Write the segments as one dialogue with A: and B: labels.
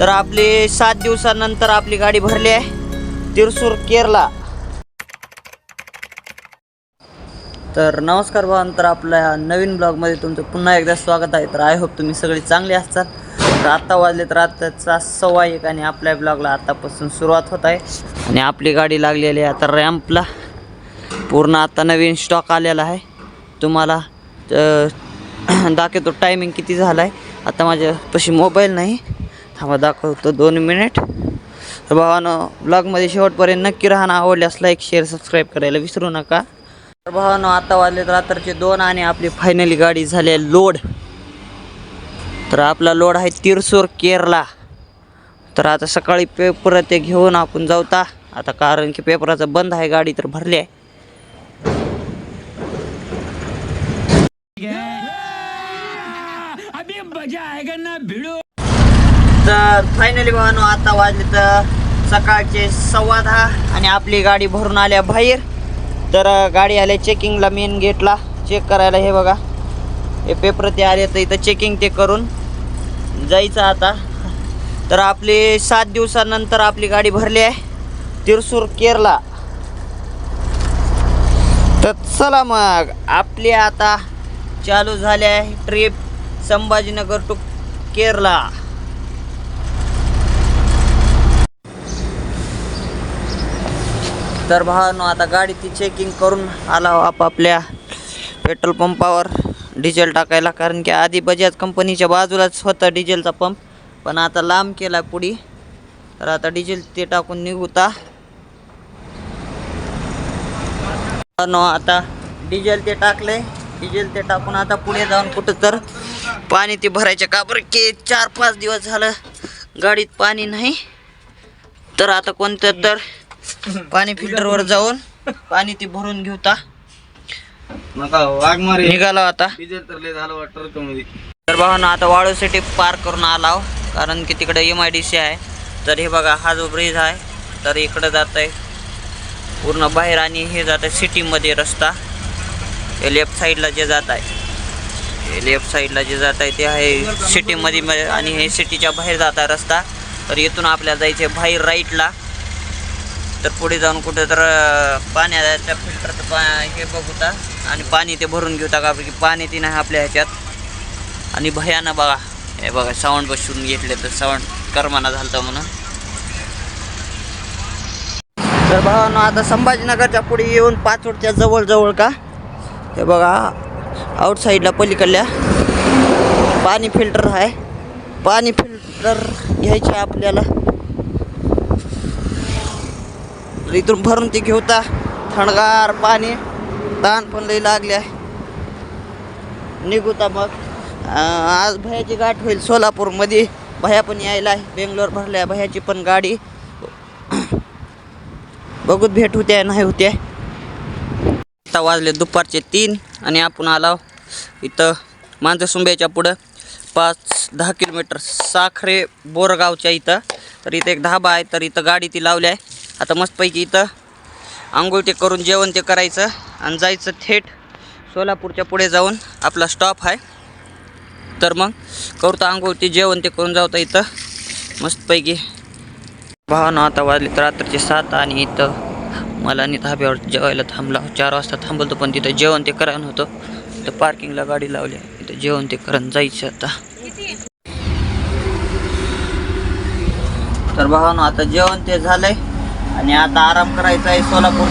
A: तर आपली सात दिवसानंतर आपली गाडी भरली आहे. तिरसूर केरला. तर नमस्कार भावांतर तर आपल्या नवीन ब्लॉगमध्ये तुमचं पुन्हा एकदा स्वागत आहे. तर आय होप तुम्ही सगळे चांगले असतात. तर आत्ता वाजले तर आत्ताचा सव्वा एक आणि आपल्या ब्लॉगला आत्तापासून सुरुवात होत आहे. आणि आपली गाडी लागलेली आहे आता रॅम्पला पूर्ण आता नवीन स्टॉक आलेला आहे. तुम्हाला दाखवतो टायमिंग किती झाला आहे आता माझ्यापाशी मोबाईल नाही. थांबा दाखवतो दोन मिनिट. तर भावानं ब्लॉगमध्ये शेवटपर्यंत नक्की राहणं आवडल्यास लाईक शेअर सबस्क्राईब करायला विसरू नका. तर भावानं आता वाजले रात्रचे दोन आणि आपली फायनली गाडी झाली आहे लोड तर आपला लोड आहे तिरसूर केरला. तर आता सकाळी पेपर ते घेऊन आपण जाऊता. आता कारण की पेपराचं बंद आहे गाडी तर भरली आहे. तर फायनली भावानो आता वाजले तर सकाळचे सव्वा दहा आणि आपली गाडी भरून आल्या बाहेर. तर गाडी आल्या चेकिंगला मेन गेटला चेक करायला हे बघा. हे पेपर ते आले तर इथं चेकिंग ते करून जायचं आता. तर आपली सात दिवसानंतर आपली गाडी भरली आहे. तिरसूर केरला. तर चला मग आपली आता चालू झाली आहे ट्रिप संभाजीनगर टू केरला. तर भावानो आता गाडी ती चेकिंग करून आला आपापल्या पेट्रोल पंपावर डिझेल टाकायला. कारण की आधी बजाज कंपनीच्या बाजूलाच होता डिझेलचा पंप पण आता लांब केला पुढी. तर आता डिझेल ते टाकून निघूता आता डिझेल ते टाकले. डिझेल ते टाकून आता पुढे जाऊन कुठं तर पाणी ते भरायचे का बरं? की चार पाच दिवस झालं गाडीत पाणी नाही. तर आता कोणतं तर पाणी फिल्टरवर जाऊन पाणी ते भरून घेऊता.
B: नका वाघ मारे.
A: निघालो आता.
B: तर
A: भावानं आता वाळूसाठी पार करून आलाव कारण की तिकडे एम आय डी सी आहे. तर हे बघा हा जो ब्रिज आहे तर इकडं जात आहे पूर्ण बाहेर आणि हे जात आहे सिटीमध्ये रस्ता. हे लेफ्ट साईडला जे जात आहे हे लेफ्ट साईडला जे जात आहे ते आहे सिटीमध्ये आणि हे सिटीच्या बाहेर जात आहे रस्ता. तर इथून आपल्याला जायचं आहे बाहेर राईटला तर पुढे जाऊन कुठं तर अं, पाण्याच्या फिल्टरचं पा हे बघूता आणि पाणी ते भरून घेऊता का? की पाणी ते नाही आपल्या ह्याच्यात. आणि भयानं बघा. हे बघा साऊंड बसून घेतले तर साऊंड करमाना झालता म्हणून. तर भावानं आता संभाजीनगरच्या पुढे येऊन पाचवडच्या जवळजवळ का? हे बघा आउटसाईडला पलीकडल्या. पाणी फिल्टर आहे. पाणी फिल्टर घ्यायचे आपल्याला. तर इथून भरून ती घेऊता थंडगार पाणी. ताण पण लई लागले आहे. निघूता मग. आज भयाची गाठ होईल सोलापूरमध्ये. भया पण यायला आहे. बेंगलोर भरल्या भयाची पण गाडी. बघूत भेट होते नाही होते. आता वाजले दुपारचे तीन आणि आपण आलो इथं मांजसुंब्याच्या पुढं. पाच दहा किलोमीटर साखरे बोरगावच्या इथं. तर इथं एक धाबा आहे. तर इथं गाडी ती लावली आहे. आता मस्तपैकी इथं आंघोळ ते करून जेवण ते करायचं आणि जायचं थेट सोलापूरच्या पुढे जाऊन आपला स्टॉप आहे. तर मग करतो आंघोळ ते जेवण ते करून जावतं इथं. मस्तपैकी. भावानं आता वाजले तर रात्रीचे सात आणि इथं मला आणि धाब्यावर जेवायला थांबला. चार वाजता थांबलतो पण तिथं जेवण ते करायला होतं तर पार्किंगला गाडी लावली. इथं जेवण ते करून जायचं आता. तर भावानं आता जेवण ते झालंय. आणि आता आराम करायचा आहे सोलापूर.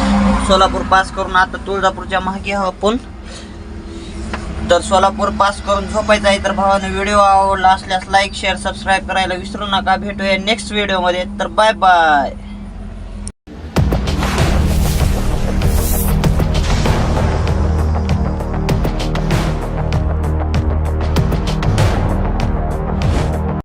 A: सोलापूर पास करून आता तुळजापूरच्या मागे आहो आपण. तर सोलापूर पास करून झोपायचं आहे तर भावानं व्हिडिओ आवडला असल्यास लाईक शेअर सबस्क्राईब करायला विसरू नका. भेटूया नेक्स्ट व्हिडिओमध्ये तर बाय बाय